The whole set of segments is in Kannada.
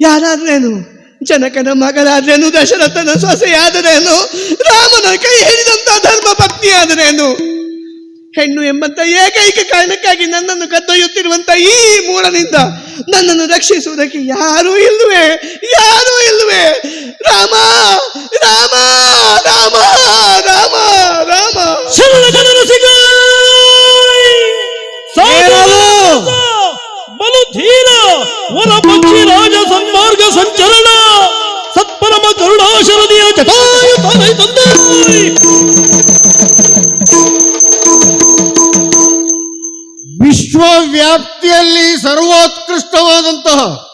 ಯಾರಾದ್ರೇನು? ಜನಕನ ಮಗನಾದ್ರೇನು ದಶರಥನ ಸೊಸೆಯಾದರೇನು? ರಾಮನ ಕೈ ಹಿಡಿದಂತ ಧರ್ಮ ಪತ್ನಿಯಾದರೇನು ಹೆಣ್ಣು ಎಂಬಂತ ಏಕೈಕ ಕಾರಣಕ್ಕಾಗಿ ನನ್ನನ್ನು ಕದ್ದೊಯ್ಯುತ್ತಿರುವಂತ ಈ ಮೂಲನಿಂದ ನನ್ನನ್ನು ರಕ್ಷಿಸುವುದಕ್ಕೆ ಯಾರೂ ಇಲ್ಲವೇ ಯಾರೂ ಇಲ್ಲವೇ. ರಾಮ ರಾಮ ರಾಮ ರಾಮ ರಾಮ. ಬಲು ಧೀರ ವಿಶ್ವವ್ಯಾಪ್ತಿಯಲ್ಲಿ ಸರ್ವೋತ್ಕೃಷ್ಟವಾದಂತಹ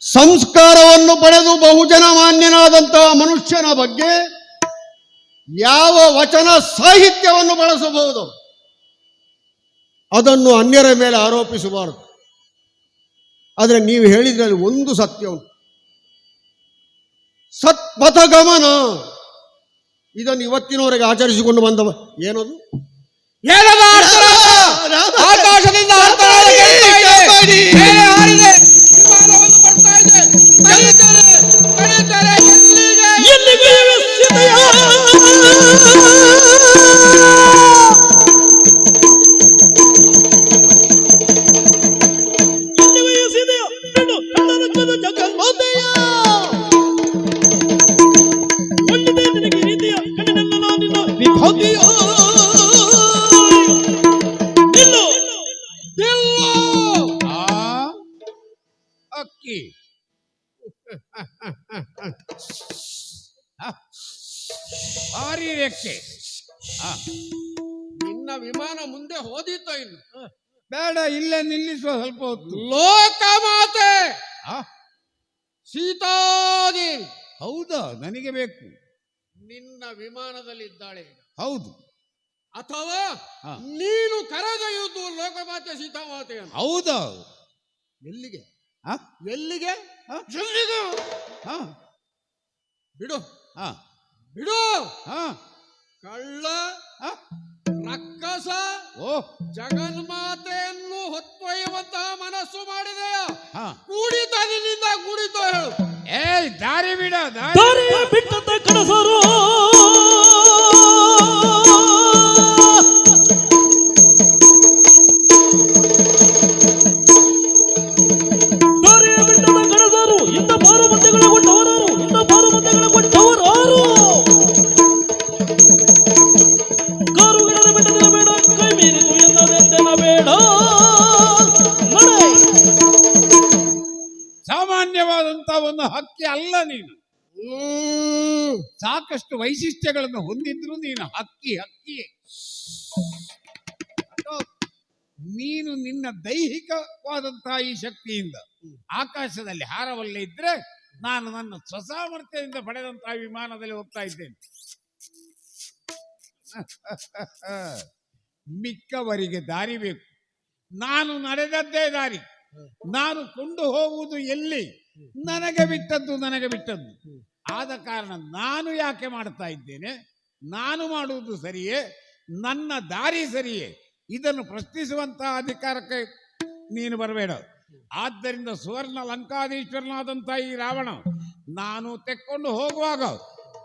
ಸಂಸ್ಕಾರವನ್ನು ಪಡೆದು ಬಹುಜನ ಮಾನ್ಯನಾದಂತಹ ಮನುಷ್ಯನ ಬಗ್ಗೆ ಯಾವ ವಚನ ಸಾಹಿತ್ಯವನ್ನು ಬಳಸಬಹುದು? ಅದನ್ನು ಅನ್ಯರ ಮೇಲೆ ಆರೋಪಿಸಬಾರದು. ಆದರೆ ನೀವು ಹೇಳಿದ್ರಲ್ಲಿ ಒಂದು ಸತ್ಯ ಉಂಟು. ಸತ್ಪಥಗಮನ. ಇದನ್ನು ಇವತ್ತಿನವರೆಗೆ ಆಚರಿಸಿಕೊಂಡು ಬಂದವ ಏನದು. ಆಕಾಶದಿಂದ ಹಾರಿದೆ ನಿಲ್ಲಿಸುವ ಸ್ವಲ್ಪ ಹೊತ್ತು ಲೋಕಮಾತೆ ಸೀತಾದೇವಿ ಹೌದಾ? ನನಗೆ ಬೇಕು. ನಿನ್ನ ವಿಮಾನದಲ್ಲಿ ಇದ್ದಾಳೆ ಹೌದು. ಅಥವಾ. ನೀನು ಕರೆದೊಯ್ಯುವುದು ಲೋಕಮಾತೆ ಸೀತಾಮಾತೆ ಹೌದಾ? ಎಲ್ಲಿಗೆ? ಎಲ್ಲಿಗೆ? ಎಲ್ಲಿಗೆ? ಬಿಡು. ಬಿಡು. ಕಳ್ಳ. ರಕ್ಕಸ ಓ. ಜಗನ್ಮಾತೆಯನ್ನು ಹೊತ್ತೊಯ್ಯುವಂತಹ ಮನಸ್ಸು ಮಾಡಿದೆಯ? ಹಾ. ಕೂಡಿತ ನಿನ್ನಿಂದ ಕೂಡಿತ ಹೇಳು. ಏಯ್ ದಾರಿ ಬಿಡ ದಾರಿ ದಾರಿಯ ಬಿಟ್ಟಂತ ವೈಶಿಷ್ಟ್ಯಗಳನ್ನು ಹೊಂದಿದ್ರು ನೀನು ಹಕ್ಕಿ ಹಕ್ಕಿ. ನೀನು ನಿನ್ನ ದೈಹಿಕವಾದಂತಹ ಈ ಶಕ್ತಿಯಿಂದ ಆಕಾಶದಲ್ಲಿ ಹಾರವಲ್ಲೇ ಇದ್ರೆ ನಾನು ನನ್ನ ಸ್ವಸಾಮರ್ಥ್ಯದಿಂದ ಪಡೆದಂತಹ ವಿಮಾನದಲ್ಲಿ ಹೋಗ್ತಾ ಇದ್ದೇನೆ. ಮಿಕ್ಕವರಿಗೆ ದಾರಿ ಬೇಕು. ನಾನು ನಡೆದದ್ದೇ ದಾರಿ. ನಾನು ಕೊಂಡು ಹೋಗುವುದು ಎಲ್ಲಿ? ನನಗೆ ಬಿಟ್ಟದ್ದು ನನಗೆ ಬಿಟ್ಟದ್ದು. ಆದ ಕಾರಣ ನಾನು ಯಾಕೆ ಮಾಡ್ತಾ ಇದ್ದೇನೆ? ನಾನು ಮಾಡುವುದು ಸರಿಯೇ? ನನ್ನ ದಾರಿ ಸರಿಯೇ? ಇದನ್ನು ಪ್ರಶ್ನಿಸುವಂತಹ ಅಧಿಕಾರಕ್ಕೆ ನೀನು ಬರಬೇಡ. ಆದ್ದರಿಂದ ಸುವರ್ಣ ಲಂಕಾಧೀಶ್ವರನಾದಂತಹ ಈ ರಾವಣ, ನಾನು ತೆಕ್ಕೊಂಡು ಹೋಗುವಾಗ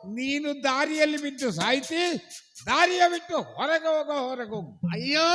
ನೀನು ದಾರಿಯಲ್ಲಿ ಬಿದ್ದು ಸಾಯ್ತಿ, ದಾರಿಯ ಬಿಟ್ಟು ಹೊರಗೆ ಹೋಗೋ ಹೊರಗೆ ಹೋಗು. ಅಯ್ಯೋ!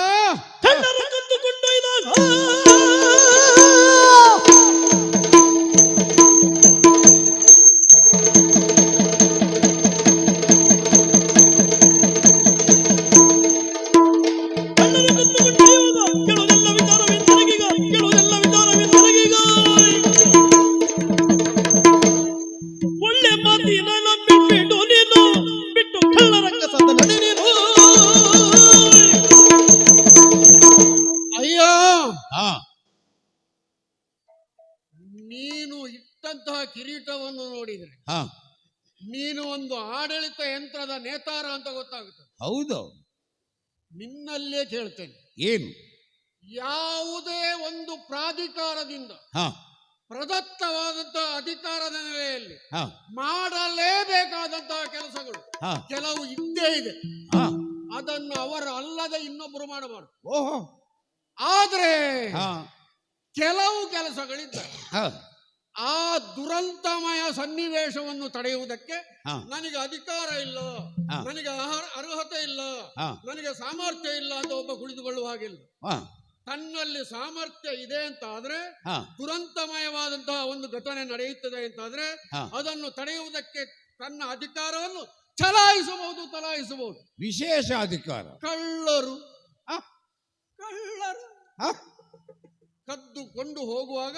ಹೌದು. ನಿನ್ನಲ್ಲೇ ಕೇಳ್ತೇನೆ. ಏನು? ಯಾವುದೇ ಒಂದು ಪ್ರಾಧಿಕಾರದಿಂದ ಪ್ರದತ್ತವಾದಂತಹ ಅಧಿಕಾರದ ನೆಲೆಯಲ್ಲಿ ಮಾಡಲೇಬೇಕಾದಂತಹ ಕೆಲಸಗಳು ಕೆಲವು ಇದ್ದೇ ಇದೆ. ಹಾ. ಅದನ್ನು ಅವರು ಅಲ್ಲದೆ ಇನ್ನೊಬ್ಬರು ಮಾಡಬಾರದು. ಓಹೋ. ಆದ್ರೆ ಹಾ. ಕೆಲವು ಕೆಲಸಗಳಿದ್ದಾರೆ ಆ ದುರಂತಮಯ ಸನ್ನಿವೇಶವನ್ನು ತಡೆಯುವುದಕ್ಕೆ. ನನಗೆ ಅಧಿಕಾರ ಇಲ್ಲ ನನಗೆ ಅರ್ಹತೆ ಇಲ್ಲ. ನನಗೆ ಸಾಮರ್ಥ್ಯ ಇಲ್ಲ ಅಂತ ಒಬ್ಬ ಕುಳಿತುಕೊಳ್ಳುವ ಹಾಗಿಲ್ಲ. ತನ್ನಲ್ಲಿ ಸಾಮರ್ಥ್ಯ ಇದೆ ಅಂತ ಆದ್ರೆ ದುರಂತಮಯವಾದಂತಹ ಒಂದು ಘಟನೆ ನಡೆಯುತ್ತದೆ ಅಂತಾದ್ರೆ ಆದ್ರೆ ಅದನ್ನು ತಡೆಯುವುದಕ್ಕೆ ತನ್ನ ಅಧಿಕಾರವನ್ನು ಚಲಾಯಿಸಬಹುದು ಚಲಾಯಿಸಬಹುದು. ವಿಶೇಷ ಅಧಿಕಾರ. ಕಳ್ಳರು? ಕಳ್ಳರು. ಕದ್ದುಕೊಂಡು ಹೋಗುವಾಗ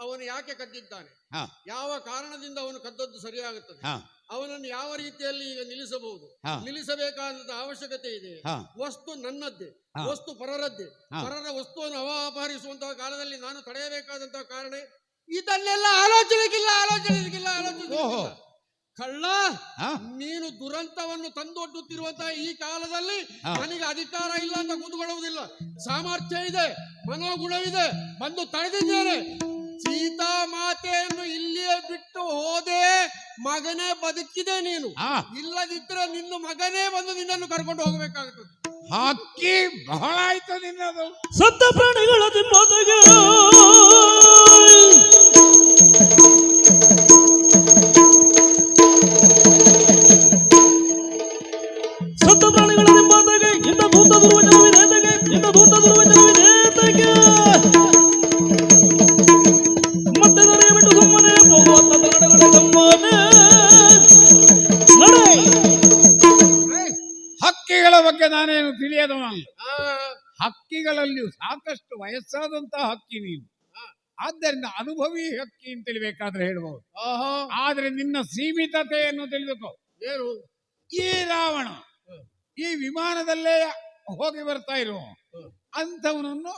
ಅವನು ಯಾಕೆ ಕದ್ದಿದ್ದಾನೆ? ಯಾವ ಕಾರಣದಿಂದ ಅವನು ಕದ್ದದ್ದು ಸರಿಯಾಗುತ್ತದೆ? ಅವನನ್ನು ಯಾವ ರೀತಿಯಲ್ಲಿ ಈಗ ನಿಲ್ಲಿಸಬಹುದು? ನಿಲ್ಲಿಸಬೇಕಾದಂತ ನಿಲ್ಲಿಸಬೇಕಾದ ಅವಶ್ಯಕತೆ ಇದೆ. ವಸ್ತು ನನ್ನದ್ದೇ. ವಸ್ತು ಪರರದ್ದೇ. ಪರರ ವಸ್ತುವನ್ನು ಅಪಹರಿಸುವಂತಹ ಕಾಲದಲ್ಲಿ ನಾನು ತಡೆಯಬೇಕಾದಂತಹ ಕಾರಣ ಇದನ್ನೆಲ್ಲ ಆಲೋಚನೆಗಿಲ್ಲ ಆಲೋಚನೆಗಿಲ್ಲ. ಆಲೋಚನೆ ಕಳ್ಳ ನೀನು ದುರಂತವನ್ನು ತಂದೊಡ್ಡುತ್ತಿರುವಂತಹ ಈ ಕಾಲದಲ್ಲಿ. ನನಗೆ ಅಧಿಕಾರ ಇಲ್ಲ ಅಂತ ಕೂತ್ಕೊಳ್ಳುವುದಿಲ್ಲ. ಸಾಮರ್ಥ್ಯ ಇದೆ ಮನೋಗುಣವಿದೆ. ಬಂದು ತಡೆದಿದ್ದೇನೆ. ಸೀತಾ ಮಾತೆಯನ್ನು ಇಲ್ಲಿಯೇ ಬಿಟ್ಟು ಹೋದೆ ಮಗನೇ ಬದುಕಿದೆ ನೀನು. ಹಾ. ಇಲ್ಲದಿದ್ರೆ ನಿನ್ನ ಮಗನೇ ಬಂದು ನಿನ್ನನ್ನು ಕರ್ಕೊಂಡು ಹೋಗಬೇಕಾಗುತ್ತದೆ ಹಕ್ಕಿ ಬಹಳ ಆಯ್ತು ನಿನ್ನದು. ಸತ್ತ ಪ್ರಾಣಿಗಳ ತಿನ್ನೋದಗೆ ಹಕ್ಕಿಗಳಲ್ಲಿಯೂ ಸಾಕಷ್ಟು ವಯಸ್ಸಾದಂತಹ ಹಕ್ಕಿ ನೀನು. ಆದ್ದರಿಂದ ಅನುಭವಿ ಹಕ್ಕಿ ಅಂತ ತಿಳಿಬೇಕಾದ್ರೆ ಹೇಳ್ಬಹುದು ಆದ್ರೆ ನಿನ್ನ ಸೀಮಿತತೆಯನ್ನು ತಿಳಿದುಕೋ. ಏನು? ಈ ರಾವಣ ಈ ವಿಮಾನದಲ್ಲೇ ಹೋಗಿ ಬರ್ತಾ ಇರುವ ಅಂಥವನನ್ನು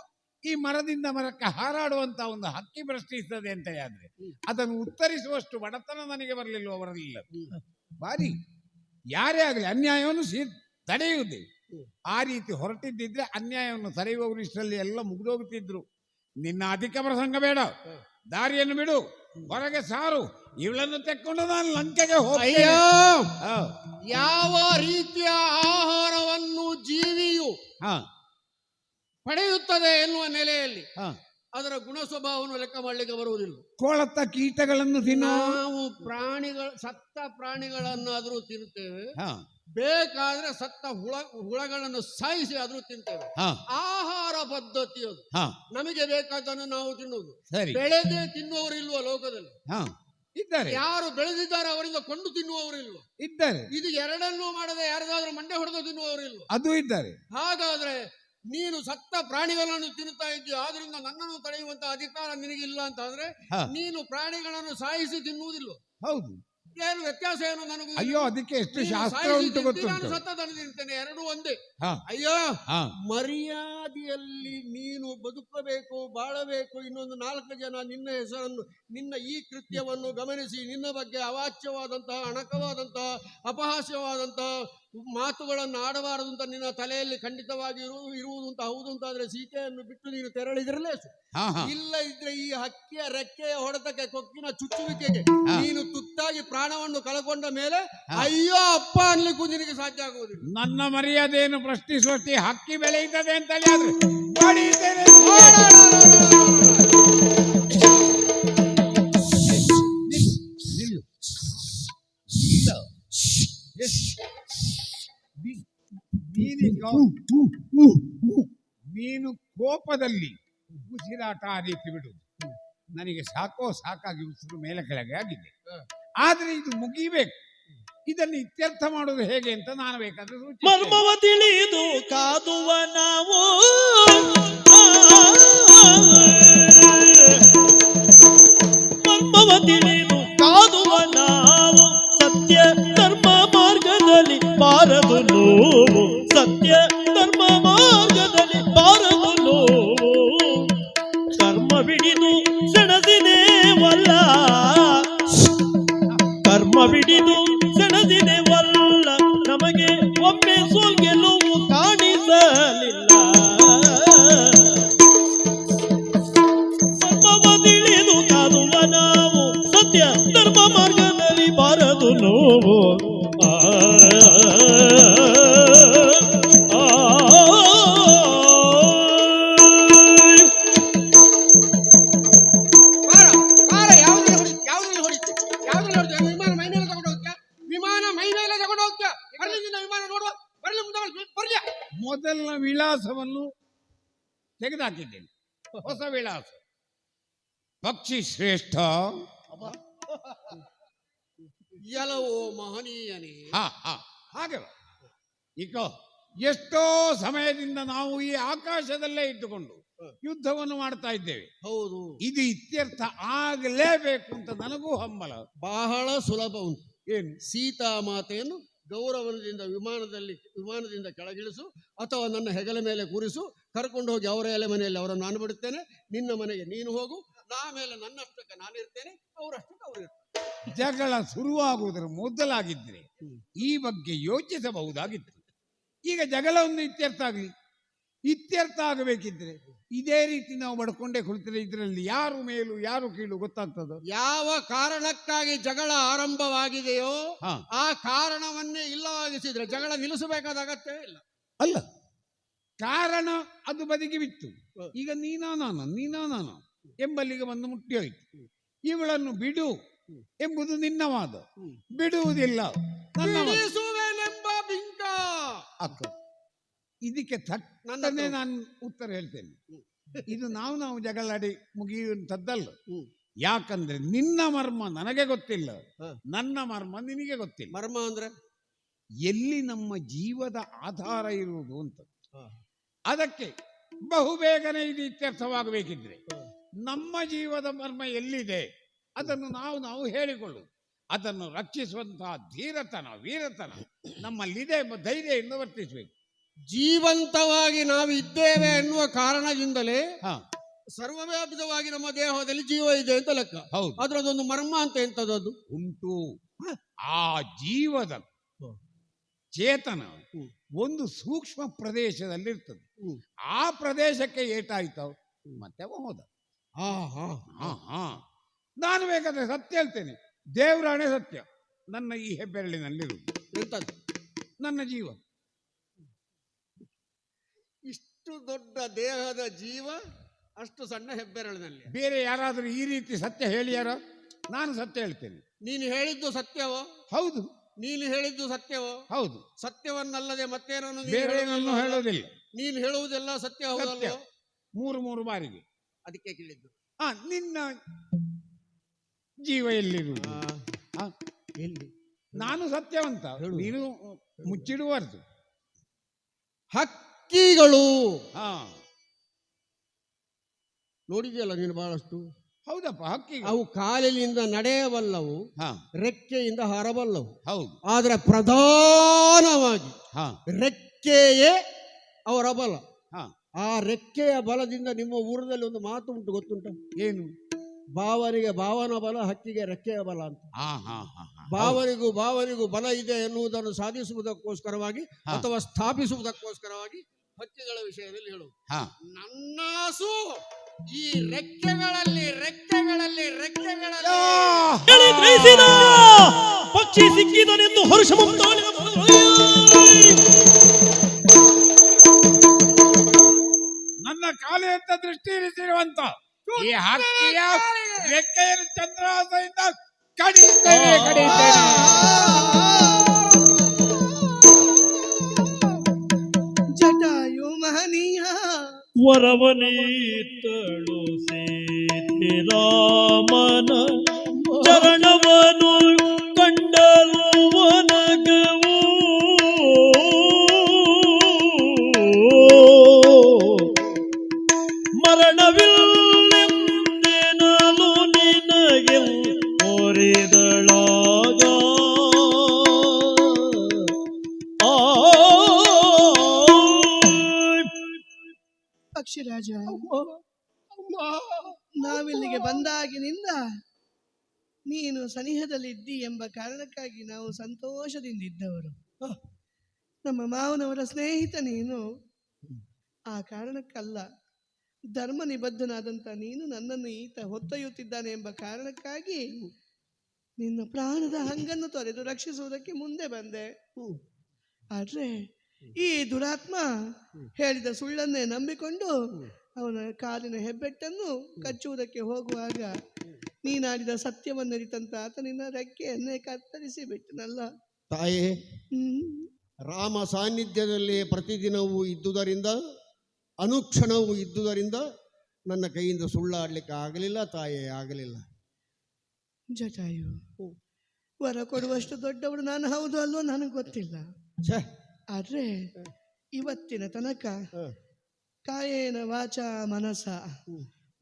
ಈ ಮರದಿಂದ ಮರಕ್ಕೆ ಹಾರಾಡುವಂತ ಒಂದು ಹಕ್ಕಿ ಪ್ರಶ್ನಿಸ್ತದೆ ಅಂತ ಆದ್ರೆ ಅದನ್ನು ಉತ್ತರಿಸುವಷ್ಟು ಬಡತನ ನನಗೆ ಬರಲಿಲ್ಲ. ಬರಲಿಲ್ಲ ಬಾರಿ. ಯಾರೇ ಆಗಲಿ ಅನ್ಯಾಯವನ್ನು ಸೀ ತಡೆಯುವುದೇ. ಆ ರೀತಿ ಹೊರಟಿದ್ದಿದ್ರೆ ಅನ್ಯಾಯವನ್ನು ಸರಿಯುವ ಇಷ್ಟರಲ್ಲಿ ಎಲ್ಲ ಮುಗಿದೋಗುತ್ತಿದ್ರು ನಿನ್ನ ಅಧಿಕ ಪ್ರಸಂಗ ಬೇಡ. ದಾರಿಯನ್ನು ಬಿಡು. ಹೊರಗೆ ಸಾರು. ಇವಳನ್ನು ತೆಕ್ಕೊಂಡು ನಾನು ಲಂಕೆಗೆ ಹೋಗ್ತೇನೆ. ಯಾವ ರೀತಿಯ ಆಹಾರವನ್ನು ಜೀವಿಯು ಹಾ, ಪಡೆಯುತ್ತದೆ ಎನ್ನುವ ನೆಲೆಯಲ್ಲಿ ಹಾ. ಅದರ ಗುಣ ಸ್ವಭಾವವನ್ನು ಲೆಕ್ಕ ಮಾಡಲಿಕ್ಕೆ ಬರುವುದಿಲ್ಲ. ಕೊಳತ ಕೀಟಗಳನ್ನು ತಿನ್ನು. ನಾವು ಪ್ರಾಣಿಗಳ ಸತ್ತ ಪ್ರಾಣಿಗಳನ್ನಾದರೂ ತಿನ್ನುತ್ತೇವೆ. ಹಾ, ಬೇಕಾದ್ರೆ ಸತ್ತ ಹುಳ ಹುಳಗಳನ್ನು ಸಾಯಿಸಿ ಆದ್ರೂ ತಿಂತೇವೆ. ಹಾ, ಆಹಾರ ಪದ್ಧತಿ ಅದು. ಹಾ, ನಮಗೆ ಬೇಕಾದನ್ನು ನಾವು ತಿನ್ನುವುದು. ಸರಿ. ಬೆಳೆದೇ ತಿನ್ನುವವರು ಇಲ್ವ ಲೋಕದಲ್ಲಿ? ಹಾ. ಇದ್ದಾರೆ. ಯಾರು ಬೆಳೆದಿದ್ದಾರೆ ಅವರಿಂದ ಕೊಂಡು ತಿನ್ನುವವರು ಇಲ್ವ? ಇದ್ದಾರೆ. ಇದು ಎರಡನ್ನೂ ಮಾಡದೆ ಯಾರಿಗಾದ್ರೂ ಮಂಡೆ ಹೊಡೆದು ತಿನ್ನುವವರು ಇಲ್ವ? ಅದು ಇದ್ದಾರೆ. ಹಾಗಾದ್ರೆ ನೀನು ಸತ್ತ ಪ್ರಾಣಿಗಳನ್ನು ತಿನ್ನುತ್ತಾ ಇದ್ದೀಯ ಆದ್ರಿಂದ ನನ್ನನ್ನು ತಡೆಯುವಂತ ಅಧಿಕಾರ ನಿನಗಿಲ್ಲ ಅಂತ ಆದ್ರೆ ಹಾ. ನೀನು ಪ್ರಾಣಿಗಳನ್ನು ಸಾಯಿಸಿ ತಿನ್ನುವುದಿಲ್ಲ ಹೌದು. ಏನು ವ್ಯತ್ಯಾಸ ಏನು ನನಗೂ ಅಯ್ಯೋ ಅದಕ್ಕೆ ಎಷ್ಟು ಶಾಸ್ತ್ರ ಉಂಟು ನಾನು ಗೊತ್ತುಂಟು ಸತ್ತದನ್ನು ತಿಂತೇನೆ ಒಂದೇ. ಹಾ. ಅಯ್ಯೋ ಹಾ. ಮರ್ಯಾದೆಯಲ್ಲಿ ನೀನು ಬದುಕಬೇಕು ಬಾಳಬೇಕು. ಇನ್ನೊಂದು ನಾಲ್ಕು ಜನ ನಿನ್ನ ಹೆಸರನ್ನು ನಿನ್ನ ಈ ಕೃತ್ಯವನ್ನು ಗಮನಿಸಿ ನಿನ್ನ ಬಗ್ಗೆ ಅವಾಚ್ಯವಾದಂತಹ ಅಣಕವಾದಂತಹ ಅಪಹಾಸ್ಯವಾದಂತಹ ಮಾತುಗಳನ್ನು ಆಡಬಾರದು ಅಂತ ನಿನ್ನ ತಲೆಯಲ್ಲಿ ಖಂಡಿತವಾಗಿ ಇರುವುದು ಇರುವುದು ಅಂತ ಹೌದು ಅಂತ ಆದ್ರೆ ಸೀತೆಯನ್ನು ಬಿಟ್ಟು ನೀನು ತೆರಳಿದ್ರಲ್ಲೇ ಇಲ್ಲ ಇದ್ರೆ ಈ ಹಕ್ಕಿಯ ರೆಕ್ಕೆಯ ಹೊಡೆತಕ್ಕೆ ಕೊಕ್ಕಿನ ಚುಚ್ಚುವಿಕೆಗೆ ನೀನು ತುತ್ತಾಗಿ ಪ್ರಾಣವನ್ನು ಕಳ್ಕೊಂಡ ಮೇಲೆ ಅಯ್ಯೋ ಅಪ್ಪ ಅನ್ಲಿಕ್ಕೂ ನಿನಗೆ ಸಾಧ್ಯ ಆಗುವುದಿಲ್ಲ. ನನ್ನ ಮರ್ಯಾದೆಯನ್ನು ಪ್ರಶ್ನಿಸುವಷ್ಟೇ ಹಕ್ಕಿ ಬೆಳೆಯುತ್ತದೆ ಅಂತೇಳಿ ಕೋಪದಲ್ಲಿ ಉಸಿರಾಟ ರೀತಿ ಬಿಡುವುದು. ನನಗೆ ಸಾಕೋ ಸಾಕಾಗಿ ಉಸಿರು ಮೇಲೆ ಕೆಳಗೆ ಆಗಿದೆ. ಆದ್ರೆ ಇದು ಮುಗಿಬೇಕು. ಇದನ್ನು ಇತ್ಯರ್ಥ ಮಾಡೋದು ಹೇಗೆ ಅಂತ ನಾನು ಬೇಕಾದ್ರೆ. ಮರ್ಮವ ತಿಳಿದು ಕಾದುವ ನಾವು. ಪಕ್ಷಿ ಶ್ರೇಷ್ಠ. ಎಲವೋ ಮಹನೀಯನೇ. ಹಾಗೆ. ಈಗ ಎಷ್ಟೋ ಸಮಯದಿಂದ ನಾವು ಈ ಆಕಾಶದಲ್ಲೇ ಇಟ್ಟುಕೊಂಡು ಯುದ್ಧವನ್ನು ಮಾಡ್ತಾ ಇದ್ದೇವೆ. ಹೌದು. ಇದು ಇತ್ಯರ್ಥ ಆಗಲೇಬೇಕು ಅಂತ ನನಗೂ ಹಂಬಲ ಬಹಳ ಸುಲಭ ಉಂಟು. ಏನು? ಸೀತಾ ಮಾತೆಯನ್ನು ಗೌರವದಿಂದ ವಿಮಾನದಲ್ಲಿ ವಿಮಾನದಿಂದ ಕೆಳಗಿಳಿಸು ಅಥವಾ ನನ್ನ ಹೆಗಲ ಮೇಲೆ ಕೂರಿಸು ಕರ್ಕೊಂಡು ಹೋಗಿ ಅವರ ಎಲೆ ಮನೆಯಲ್ಲಿ ಅವರನ್ನು ನಾನು ಬಿಡುತ್ತೇನೆ ನಿನ್ನ ಮನೆಗೆ ನೀನು ಹೋಗು ನಾ ಮೇಲೆ ನನ್ನಷ್ಟಕ್ಕೆ ನಾನಿರ್ತೇನೆ ಅವರಷ್ಟಕ್ಕೆ ಅವರು ಇರ್ತಾರೆ. ಜಗಳ ಶುರುವಾಗುವುದರ ಮೊದಲಾಗಿದ್ರೆ ಈ ಬಗ್ಗೆ ಯೋಚಿಸಬಹುದಾಗಿತ್ತು. ಈಗ ಜಗಳವನ್ನು ಇತ್ಯರ್ಥ ಆಗಲಿ ಇತ್ಯರ್ಥ ಆಗಬೇಕಿದ್ರೆ ಇದೇ ರೀತಿ ನಾವು ಬಡ್ಕೊಂಡೇ ಕುಳಿತರೆ ಇದರಲ್ಲಿ ಯಾರು ಮೇಲು ಯಾರು ಕೀಳು ಗೊತ್ತಾಗ್ತದ? ಯಾವ ಕಾರಣಕ್ಕಾಗಿ ಜಗಳ ಆರಂಭವಾಗಿದೆಯೋ ಆ ಕಾರಣವನ್ನೇ ಇಲ್ಲವಾಗಿಸಿದ್ರೆ ಜಗಳ ನಿಲ್ಲಿಸಬೇಕಾದ ಅಗತ್ಯವೇ ಇಲ್ಲ. ಅಲ್ಲ. ಕಾರಣ ಅದು ಬದಿಗೆ ಬಿತ್ತು. ಈಗ ನೀನಾ ನಾನು ನೀನಾ ನಾನು ಎಂಬಲ್ಲಿಗೆ ಬಂದು ಮುಟ್ಟಿ ಇವಳನ್ನು ಬಿಡು ಎಂಬುದು ನಿನ್ನ ವಾದ ಬಿಡುವುದಿಲ್ಲ ಇದಕ್ಕೆ ತಕ್ಕನೆ ನಾನು ಉತ್ತರ ಹೇಳ್ತೇನೆ. ಇದು ನಾವು ನಾವು ಜಗಳಾಡಿ ಮುಗಿಯುವಂಥದ್ದಲ್ಲ. ಯಾಕಂದ್ರೆ ನಿನ್ನ ಮರ್ಮ ನನಗೆ ಗೊತ್ತಿಲ್ಲ ನನ್ನ ಮರ್ಮ ನಿನಗೆ ಗೊತ್ತಿಲ್ಲ. ಮರ್ಮ ಅಂದ್ರೆ? ಎಲ್ಲಿ ನಮ್ಮ ಜೀವದ ಆಧಾರ ಇರುವುದು ಅಂತ. ಅದಕ್ಕೆ ಬಹುಬೇಗನೆ ಇದು ಇತ್ಯರ್ಥವಾಗಬೇಕಿದ್ರೆ ನಮ್ಮ ಜೀವದ ಮರ್ಮ ಎಲ್ಲಿದೆ ಅದನ್ನು ನಾವು ನಾವು ಹೇಳಿಕೊಳ್ಳು ಅದನ್ನು ರಕ್ಷಿಸುವಂತಹ ಧೀರತನ ವೀರತನ ನಮ್ಮಲ್ಲಿದೆ ಎಂಬ ಧೈರ್ಯದಿಂದ ವರ್ತಿಸಬೇಕು. ಜೀವಂತವಾಗಿ ನಾವು ಇದ್ದೇವೆ ಎನ್ನುವ ಕಾರಣದಿಂದಲೇ ಸರ್ವವ್ಯಾಪಿತವಾಗಿ ನಮ್ಮ ದೇಹದಲ್ಲಿ ಜೀವ ಇದೆ ಅಂತ ಲೆಕ್ಕ. ಹೌದು. ಅದರದೊಂದು ಮರ್ಮ ಅಂತ ಎಂತದದು? ಉಂಟು. ಆ ಜೀವದ ಚೇತನ. ಒಂದು ಸೂಕ್ಷ್ಮ ಪ್ರದೇಶದಲ್ಲಿರ್ತದೆ. ಆ ಪ್ರದೇಶಕ್ಕೆ ಏಟಾಯ್ತು ಮತ್ತೆ ಹೋದ. ನಾನು ಬೇಕಾದ್ರೆ ಸತ್ಯ ಹೇಳ್ತೇನೆ. ದೇವರಾಣೆ ಸತ್ಯ. ನನ್ನ ಈ ಹೆಬ್ಬೆರಳಿನಲ್ಲಿರುವುದು. ನನ್ನ ಜೀವ. ಇಷ್ಟು ದೊಡ್ಡ ದೇಹದ ಜೀವ ಅಷ್ಟು ಸಣ್ಣ ಹೆಬ್ಬೆರಳಿನಲ್ಲಿ. ಬೇರೆ ಯಾರಾದರೂ ಈ ರೀತಿ ಸತ್ಯ ಹೇಳಿಯಾರ ನಾನು ಸತ್ಯ ಹೇಳ್ತೇನೆ. ನೀನು ಹೇಳಿದ್ದು ಸತ್ಯವೋ? ಹೌದು. ನೀನು ಹೇಳಿದ್ದು ಸತ್ಯವೋ? ಹೌದು. ಸತ್ಯವನ್ನಲ್ಲದೆ ಮತ್ತೇನನ್ನು ನೀನು ಬೇರೆ ಹೇಳುವುದಿಲ್ಲ. ಹೇಳೋದಿಲ್ಲ. ನೀನು ಹೇಳುವುದೆಲ್ಲ ಸತ್ಯ ಸತ್ಯ. ಹೌದಲ್ವೋ ಮೂರು ಮೂರು ಬಾರಿಗೆ. ಅದಕ್ಕೆ ಕೇಳಿದ್ದು. ಆ ನಿನ್ನ ಜೀವ ಎಲ್ಲಿರುವುದು? ಆ, ಎಲ್ಲಿ? ನಾನು ಸತ್ಯವಂತ. ಹೇಳು. ನೀನು ಮುಚ್ಚಿಡುವರ್ದು. ಹಕ್ಕಿಗಳು. ಹಾ. ನೋಡಿದೆಯಲ್ಲ ನೀನು ಬಹಳಷ್ಟು? ಹೌದಪ್ಪ ಹಕ್ಕಿ ಅವು ಕಾಲಿನಿಂದ ನಡೆಯಬಲ್ಲವು ಹಾ. ರೆಕ್ಕೆಯಿಂದ ಹಾರಬಲ್ಲವು. ಹೌದು. ಆದರೆ ಪ್ರಧಾನವಾಗಿ ಹಾ. ರೆಕ್ಕೆಯೇ ಅವರ ಬಲ. ಹಾ. ಆ ರೆಕ್ಕೆಯ ಬಲದಿಂದ ನಿಮ್ಮ ಊರದಲ್ಲಿ ಒಂದು ಮಾತು ಉಂಟು ಗೊತ್ತುಂಟ? ಏನು? ಬಾವನಿಗೆ ಭಾವನ ಬಲ ಹಕ್ಕಿಗೆ ರೆಕ್ಕೆಯ ಬಲ ಅಂತ. ಬಾವನಿಗೂ ಬಾವನಿಗೂ ಬಲ ಇದೆ ಎನ್ನುವುದನ್ನು ಸಾಧಿಸುವುದಕ್ಕೋಸ್ಕರವಾಗಿ ಅಥವಾ ಸ್ಥಾಪಿಸುವುದಕ್ಕೋಸ್ಕರವಾಗಿ ಹಕ್ಕಿಗಳ ವಿಷಯದಲ್ಲಿ ಹೇಳುವುದು. ಹಾ. ನನ್ನಾಸು ಈ ರೆಕ್ಕೆಗಳಲ್ಲಿ ರೆಕ್ಕೆಗಳಲ್ಲಿ ರೆಕ್ಕೆಗಳಲ್ಲಿ. ಪಕ್ಷಿ ಸಿಕ್ಕಿದನೆಂದು ಹರ್ಷ ನನ್ನ ಕಾಲೇ ಅಂತ ದೃಷ್ಟಿ ಇರಿಸಿರುವಂತ ಈ ಹಕ್ಕಿಯ ರೆಕ್ಕೆಯನ್ನು ಚಂದ್ರಹಾಸದಿಂದ ಕಡಿಯುತ್ತೇನೆ ಕಡಿಯುತ್ತೇನೆ. ವರವನೀತಳು ಸೇತಿ ರಾಮನ ಚರಣವನು ಕಂಡರು ವನಗವು ಮರಣವಿಲ್ಲೆಂದೆನಲು ನಿನಗೆ ಕೋರಿದಳಾಗ ಆ ಪಕ್ಷಿರಾಜ ನಾವಿಲ್ಲಿಗೆ ಬಂದಾಗಿನಿಂದ ನೀನು ಸನಿಹದಲ್ಲಿದ್ದಿ ಎಂಬ ಕಾರಣಕ್ಕಾಗಿ ನಾವು ಸಂತೋಷದಿಂದ ಇದ್ದವರು ನಮ್ಮ ಮಾವನವರ ಸ್ನೇಹಿತ ನೀನು. ಆ ಕಾರಣಕ್ಕಲ್ಲ ಧರ್ಮ ನಿಬದ್ಧನಾದಂಥ ನೀನು ನನ್ನನ್ನು ಈತ ಹೊತ್ತೊಯ್ಯುತ್ತಿದ್ದಾನೆ ಎಂಬ ಕಾರಣಕ್ಕಾಗಿ ನಿನ್ನ ಪ್ರಾಣದ ಹಂಗನ್ನು ತೊರೆದು ರಕ್ಷಿಸುವುದಕ್ಕೆ ಮುಂದೆ ಬಂದೆ. ಆದ್ರೆ ಈ ದುರಾತ್ಮ ಹೇಳಿದ ಸುಳ್ಳನ್ನೇ ನಂಬಿಕೊಂಡು ಅವನ ಕಾಲಿನ ಹೆಬ್ಬೆಟ್ಟನ್ನು ಕಚ್ಚುವುದಕ್ಕೆ ಹೋಗುವಾಗ ನೀನಾಡಿದ ಸತ್ಯವನ್ನರಿತಂತ ಆತನಿನ ರೆಕ್ಕೆಯನ್ನೇ ಕತ್ತರಿಸಿ ಬಿಟ್ಟನಲ್ಲ ತಾಯೇ ರಾಮ ಸಾನ್ನಿಧ್ಯದಲ್ಲಿ ಪ್ರತಿದಿನವೂ ಇದ್ದುದರಿಂದ ಅನುಕ್ಷಣವೂ ಇದ್ದುದರಿಂದ ನನ್ನ ಕೈಯಿಂದ ಸುಳ್ಳಾಡ್ಲಿಕ್ಕೆ ಆಗಲಿಲ್ಲ ತಾಯೇ ಆಗಲಿಲ್ಲ. ಜಟಾಯು. ವರ ಕೊಡುವಷ್ಟು ದೊಡ್ಡವರು ನಾನು ಹೌದು ಅಲ್ವೋ ನನಗೆ ಗೊತ್ತಿಲ್ಲ. ಛೇ ಆದ್ರೆ ಇವತ್ತಿನ ತನಕ ಕಾಯೇನ ವಾಚ ಮನಸ.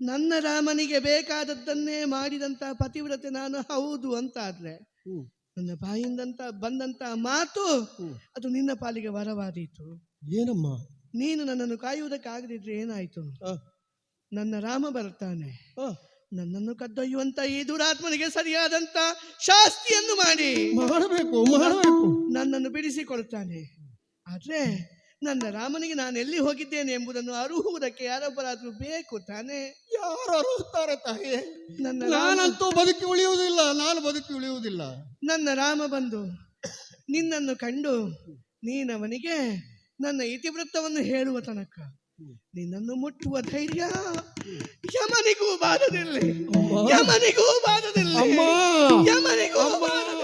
ನನ್ನ ರಾಮನಿಗೆ ಬೇಕಾದದ್ದನ್ನೇ ಮಾಡಿದಂತ ಪತಿವ್ರತೆ ನಾನು ಹೌದು ಅಂತ ಆದ್ರೆ ನನ್ನ ಬಾಯಿಂದಂತ ಬಂದಂತ ಮಾತು ಅದು ನಿನ್ನ ಪಾಲಿಗೆ ವರವಾದೀತು. ಏನಮ್ಮ? ನೀನು ನನ್ನನ್ನು ಕಾಯುವುದಕ್ಕಾಗದಿದ್ರೆ ಏನಾಯ್ತು? ನನ್ನ ರಾಮ ಬರ್ತಾನೆ. ನನ್ನನ್ನು ಕದ್ದೊಯ್ಯುವಂತ ಈ ದುರಾತ್ಮನಿಗೆ ಸರಿಯಾದಂತ ಶಾಸ್ತಿಯನ್ನು ಮಾಡಿ. ಮಾಡಬೇಕು ಮಾಡಬೇಕು. ನನ್ನನ್ನು ಬಿಡಿಸಿಕೊಳ್ತಾನೆ. ಆದ್ರೆ ನನ್ನ ರಾಮನಿಗೆ ನಾನು ಎಲ್ಲಿ ಹೋಗಿದ್ದೇನೆ ಎಂಬುದನ್ನು ಅರುಹುವುದಕ್ಕೆ ಯಾರೊಬ್ಬರಾದ್ರೂ ಬೇಕು ತಾನೇ? ಯಾರು ಅರುಹುತ್ತಾರೆ ತಾಯಿ? ನನ್ನ ನಾನಂತೂ ಬದುಕಿ ಉಳಿಯುವುದಿಲ್ಲ ನಾನು ಬದುಕಿ ಉಳಿಯುವುದಿಲ್ಲ. ನನ್ನ ರಾಮ ಬಂದು ನಿನ್ನನ್ನು ಕಂಡು ನೀನವನಿಗೆ ನನ್ನ ಇತಿವೃತ್ತವನ್ನು ಹೇಳುವ ತನಕ ನಿನ್ನನ್ನು ಮುಟ್ಟುವ ಧೈರ್ಯ ಯಮನಿಗೂ ಬಾರದಿಲ್ಲ ಯಮನಿಗೂ ಬಾರದಿಲ್ಲ ಅಮ್ಮ. ಯಮನಿಗೂ ಬಾರದಿಲ್ಲ